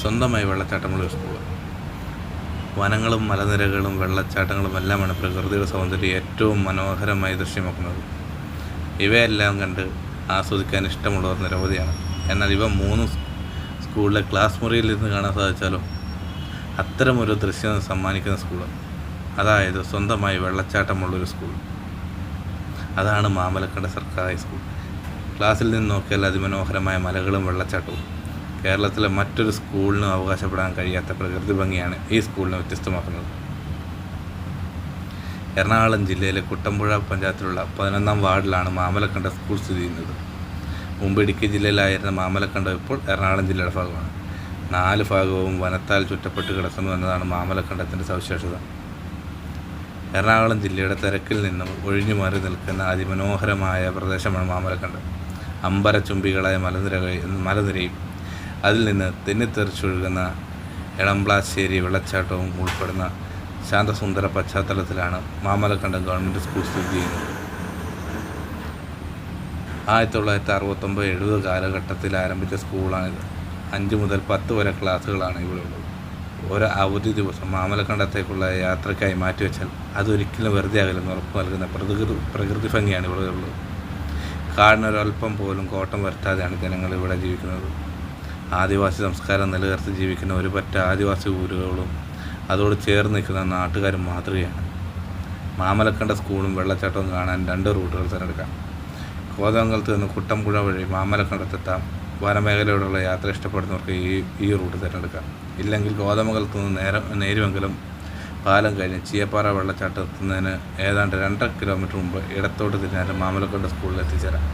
സ്വന്തമായി വെള്ളച്ചാട്ടമുള്ള സ്കൂൾ വനങ്ങളും മലനിരകളും വെള്ളച്ചാട്ടങ്ങളും എല്ലാമാണ് പ്രകൃതിയുടെ സൗന്ദര്യം ഏറ്റവും മനോഹരമായി ദൃശ്യമാക്കുന്നത്. ഇവയെല്ലാം കണ്ട് ആസ്വദിക്കാൻ ഇഷ്ടമുള്ളവർ നിരവധിയാണ്. എന്നാൽ ഇവ മൂന്ന് സ്കൂളിലെ ക്ലാസ് മുറിയിൽ നിന്ന് കാണാൻ സാധിച്ചാലോ അത്തരമൊരു ദൃശ്യം സമ്മാനിക്കുന്ന സ്കൂൾ അതായത് സ്വന്തമായി വെള്ളച്ചാട്ടമുള്ളൊരു സ്കൂൾ. അതാണ് മാമലക്കട സർക്കാർ ഹൈസ്കൂൾ. ക്ലാസ്സിൽ നിന്ന് നോക്കിയാൽ അതിമനോഹരമായ മലകളും വെള്ളച്ചാട്ടവും. കേരളത്തിലെ മറ്റൊരു സ്കൂളിനും അവകാശപ്പെടാൻ കഴിയാത്ത പ്രകൃതി ഭംഗിയാണ് ഈ സ്കൂളിനെ വ്യത്യസ്തമാക്കുന്നത്. എറണാകുളം ജില്ലയിലെ കുട്ടമ്പുഴ പഞ്ചായത്തിലുള്ള പതിനൊന്നാം വാർഡിലാണ് മാമലക്കണ്ട സ്കൂൾ സ്ഥിതി ചെയ്യുന്നത്. മുമ്പ് ഇടുക്കി ജില്ലയിലായിരുന്ന മാമലക്കണ്ടം ഇപ്പോൾ എറണാകുളം ജില്ലയുടെ ഭാഗമാണ്. നാല് ഭാഗവും വനത്താൽ ചുറ്റപ്പെട്ട് കിടക്കുന്നു എന്നതാണ് മാമലക്കണ്ടത്തിന്റെ സവിശേഷത. എറണാകുളം ജില്ലയുടെ തിരക്കിൽ നിന്നും ഒഴിഞ്ഞു മാറി നിൽക്കുന്ന അതിമനോഹരമായ പ്രദേശമാണ് മാമലക്കണ്ടം. അമ്പരച്ചുംബികളായ മലനിരകൾ മലനിരയും അതിൽ നിന്ന് തെന്നിത്തെറിച്ചൊഴുകുന്ന എളംപ്ലാശ്ശേരി വെള്ളച്ചാട്ടവും ഉൾപ്പെടുന്ന ശാന്തസുന്ദര പശ്ചാത്തലത്തിലാണ് മാമലക്കണ്ടം ഗവൺമെന്റ് സ്കൂൾ സ്ഥിതി ചെയ്യുന്നത്. ആയിരത്തി തൊള്ളായിരത്തി അറുപത്തൊമ്പത് എഴുപത് കാലഘട്ടത്തിൽ ആരംഭിച്ച സ്കൂളാണിത്. അഞ്ച് മുതൽ പത്ത് വരെ ക്ലാസ്സുകളാണ് ഇവിടെ ഉള്ളത്. ഒരു അവധി ദിവസം മാമലക്കണ്ടത്തേക്കുള്ള യാത്രയ്ക്കായി മാറ്റിവെച്ചാൽ അതൊരിക്കലും വെറുതെ ആകില്ലെന്ന് ഉറപ്പ് നൽകുന്ന പ്രകൃതി പ്രകൃതി ഭംഗിയാണ് ഇവിടെ ഉള്ളത്. കാടിനൊരൽപ്പം പോലും കോട്ടം വരുത്താതെയാണ് ജനങ്ങൾ ഇവിടെ ജീവിക്കുന്നത്. ആദിവാസി സംസ്കാരം നിലനിർത്തി ജീവിക്കുന്ന ഒരു പറ്റ ആദിവാസി ഊരുകളും അതോട് ചേർന്ന് നിൽക്കുന്ന നാട്ടുകാരും മാതൃകയാണ്. മാമലക്കണ്ട സ്കൂളും വെള്ളച്ചാട്ടവും കാണാൻ രണ്ട് റൂട്ടുകൾ തിരഞ്ഞെടുക്കാം. കോതമംഗലത്ത് നിന്ന് കുട്ടമ്പുഴ വഴി മാമലക്കണ്ടത്തെത്താം വനമേഖലയോടുള്ള യാത്ര ഇഷ്ടപ്പെടുന്നവർക്ക് ഈ ഈ റൂട്ട് തിരഞ്ഞെടുക്കാം. ഇല്ലെങ്കിൽ കോതമംഗലത്ത് നിന്ന് നേരം നേരുമെങ്കിലും പാലം കഴിഞ്ഞ് ചീയപ്പാറ വെള്ളച്ചാട്ടം എത്തുന്നതിന് ഏതാണ്ട് രണ്ടര കിലോമീറ്റർ മുമ്പ് ഇടത്തോട്ട് തിരിഞ്ഞാൽ മാമലക്കണ്ട സ്കൂളിൽ എത്തിച്ചേരാം.